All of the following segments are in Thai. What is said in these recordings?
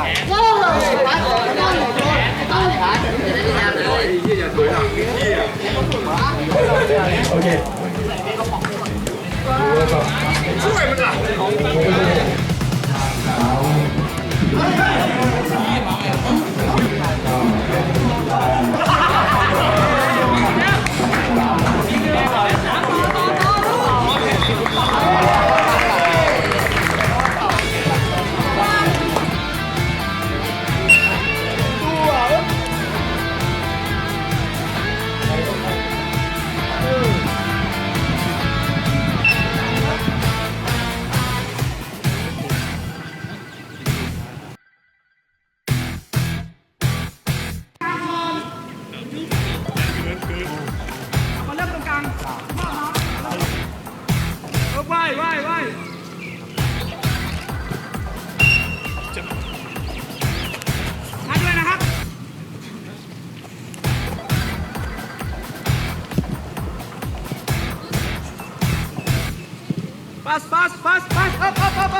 Okay. Okay. Okay. Okay. ยมันล่ะมาเริ่มตรงกลางเออไหว้ไหว้ไหว้นัดเลยนะครับปัสปัสปัสปัสอัพอัพอัพ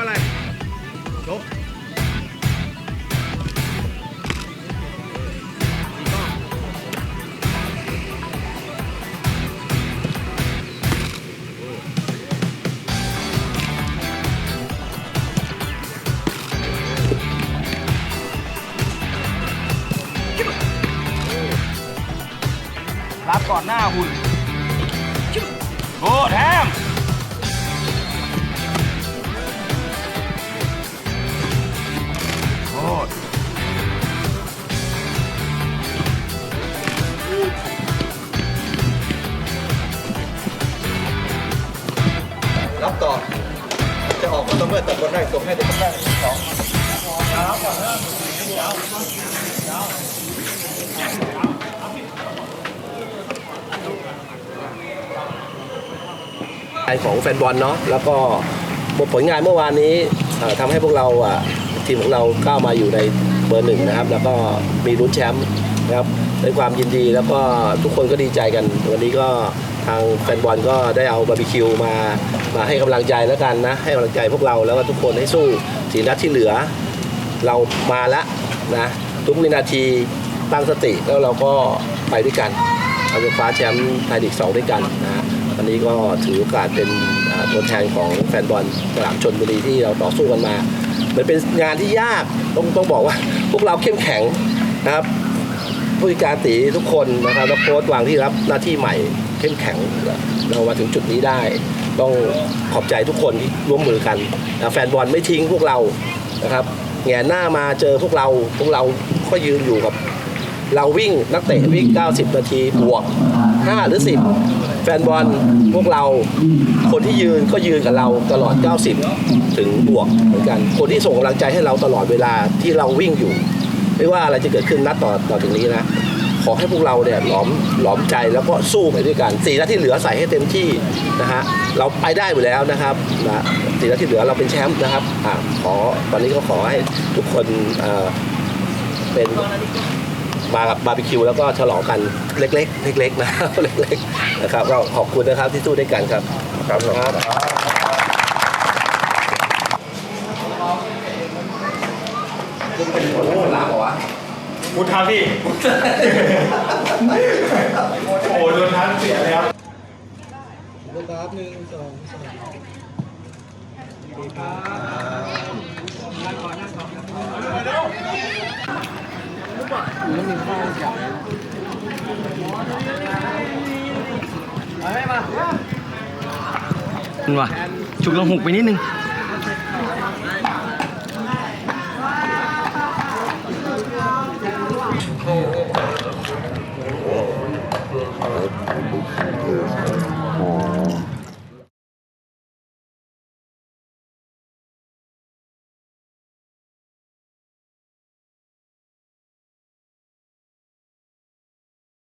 ถ้ามันต่ำก็อะไรยกอีกรอบรับก่อนหน้าหุ่นโอ้แทม พื่อตัดบนได้ส่งให้เด็กคนแรกสองของแฟนบอลเนาะแล้วก็ผลงานเมื่อวานนี้ทำให้พวกเราอะทีมของเราก้าวมาอยู่ในเบอร์หนึ่งนะครับ แล้วก็มีลุ้นแชมป์นะครับด้วยความยินดีแล้วก็ทุกคนก็ดีใจกัน วันนี้ก็ทางแฟนบอลก็ได้เอาบาร์บีคิวมา มาให้กำลังใจแล้วกันนะ ให้กำลังใจพวกเราแล้วก็ทุกคนให้สู้สีนัดที่เหลือ เรามาแล้วนะทุกวินาทีตั้งสติแล้วเราก็ไปด้วยกันเอาไปคว้าแชมป์ไทยลีกสองด้วยกันนะฮะวันนี้ก็ถือโอกาสเป็นตัวแทนของแฟนบอลสนามชนบุรีที่เราต่อสู้กันมา มันเป็นงานที่ยากต้องต้องบอกว่า พวกเราเข้มแข็งนะครับผู้จัดการตีทุกคนนะครับแล้วโค้ชวางที่รับหน้าที่ใหม่ เข้มแข็งเรามาถึงจุดนี้ได้ ต้องขอบใจทุกคนที่ร่วมมือกัน แฟนบอลไม่ทิ้งพวกเรานะครับแงหน้ามาเจอพวกเราพวกเราก็ยืนอยู่กับ เราวิ่งนักเตะวิ่ง 90 นาทีบวก 5 หรือ 10 แฟนบอลพวกเราคนที่ยืนก็ยืนกับเราตลอด 90 ถึงบวกเหมือนกัน คนที่ส่งกำลังใจให้เราตลอดเวลาที่เราวิ่งอยู่ ไม่ว่าอะไรจะเกิดขึ้นนัดต่อต่อถึงนี้นะ ขอให้พวกเราเนี่ยหลอมหลอมใจแล้วก็สู้ไปด้วยกันสี่นัดที่เหลือใส่ให้เต็มที่นะฮะเราไปได้อยู่แล้วนะครับนะสี่นัดที่เหลือเราเป็นแชมป์นะครับอ่าขอวันนี้ก็ขอให้ทุกคนเอ่อเป็นมากับบาร์บีคิวแล้วก็ฉลองกันเล็กๆเล็กๆนะเล็กๆนะครับก็ขอบคุณนะครับที่สู้ด้วยกันครับครับเป็นคนหลังเหรอวะ มุดท้าพี่โอ้โหโดนทันเสียเลยครับครับหนึ่งสองสามมันว่ะฉุกลงหุกไปนิดนึง